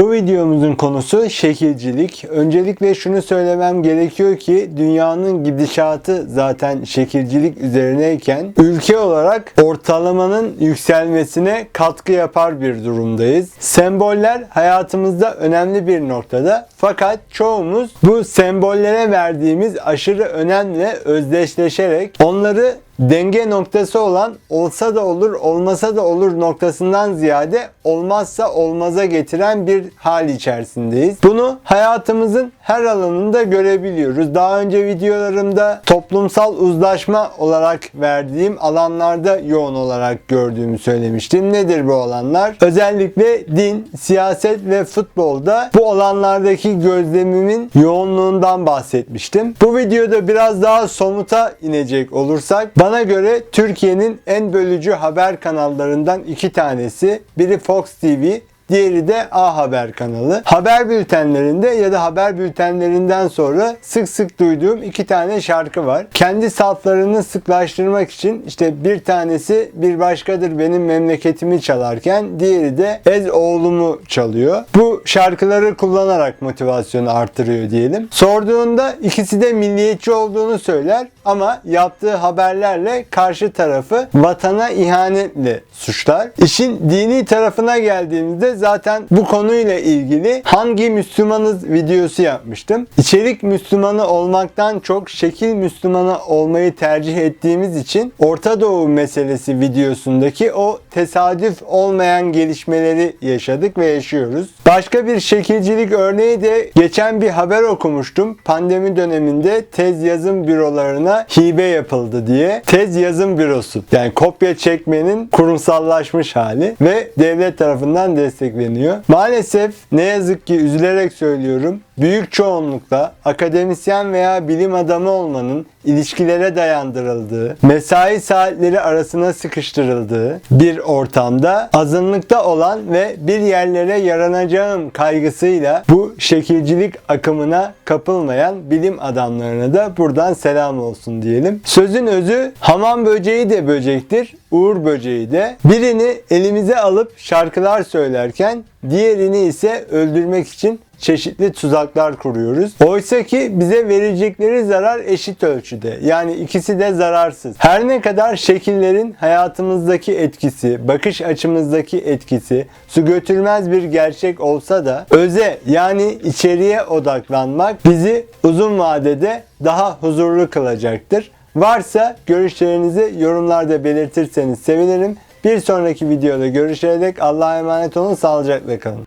Bu videomuzun konusu şekilcilik. Öncelikle şunu söylemem gerekiyor ki dünyanın gidişatı zaten şekilcilik üzerineyken ülke olarak ortalamanın yükselmesine katkı yapar bir durumdayız. Semboller hayatımızda önemli bir noktada fakat çoğumuz bu sembollere verdiğimiz aşırı önemle özdeşleşerek onları denge noktası olan olsa da olur olmasa da olur noktasından ziyade olmazsa olmaza getiren bir hal içerisindeyiz. Bunu hayatımızın her alanında görebiliyoruz. Daha önce videolarımda toplumsal uzlaşma olarak verdiğim alanlarda yoğun olarak gördüğümü söylemiştim. Nedir bu alanlar? Özellikle din, siyaset ve futbolda bu alanlardaki gözlemimin yoğunluğundan bahsetmiştim. Bu videoda biraz daha somuta inecek olursak bana göre Türkiye'nin en bölücü haber kanallarından iki tanesi. Biri Fox TV, Diğeri de A Haber kanalı. Haber bültenlerinde ya da haber bültenlerinden sonra sık sık duyduğum iki tane şarkı var. Kendi saflarını sıklaştırmak için işte bir tanesi bir başkadır benim memleketimi çalarken diğeri de Ez oğlumu çalıyor. Bu şarkıları kullanarak motivasyonu artırıyor diyelim. Sorduğunda ikisi de milliyetçi olduğunu söyler ama yaptığı haberlerle karşı tarafı vatana ihanetle suçlar. İşin dini tarafına geldiğimizde zaten bu konuyla ilgili hangi Müslümanız videosu yapmıştım. İçerik Müslümanı olmaktan çok şekil Müslümanı olmayı tercih ettiğimiz için Orta Doğu meselesi videosundaki o tesadüf olmayan gelişmeleri yaşadık ve yaşıyoruz. Başka bir şekilcilik örneği de geçen bir haber okumuştum. Pandemi döneminde tez yazım bürolarına hibe yapıldı diye. Tez yazım bürosu yani kopya çekmenin kurumsallaşmış hali ve devlet tarafından destekleniyor. Maalesef ne yazık ki üzülerek söylüyorum büyük çoğunlukla akademisyen veya bilim adamı olmanın ilişkilere dayandırıldığı, mesai saatleri arasına sıkıştırıldığı bir ortamda azınlıkta olan ve bir yerlere yaranacağım kaygısıyla bu şekilcilik akımına kapılmayan bilim adamlarına da buradan selam olsun diyelim. Sözün özü hamam böceği de böcektir, uğur böceği de. Birini elimize alıp şarkılar söylerken diğerini ise öldürmek için çeşitli tuzaklar kuruyoruz. Oysa ki bize verecekleri zarar eşit ölçüde. Yani ikisi de zararsız. Her ne kadar şekillerin hayatımızdaki etkisi, bakış açımızdaki etkisi su götürmez bir gerçek olsa da öze yani içeriye odaklanmak bizi uzun vadede daha huzurlu kılacaktır. Varsa görüşlerinizi yorumlarda belirtirseniz sevinirim. Bir sonraki videoda görüşerek Allah'a emanet olun, sağlıcakla kalın.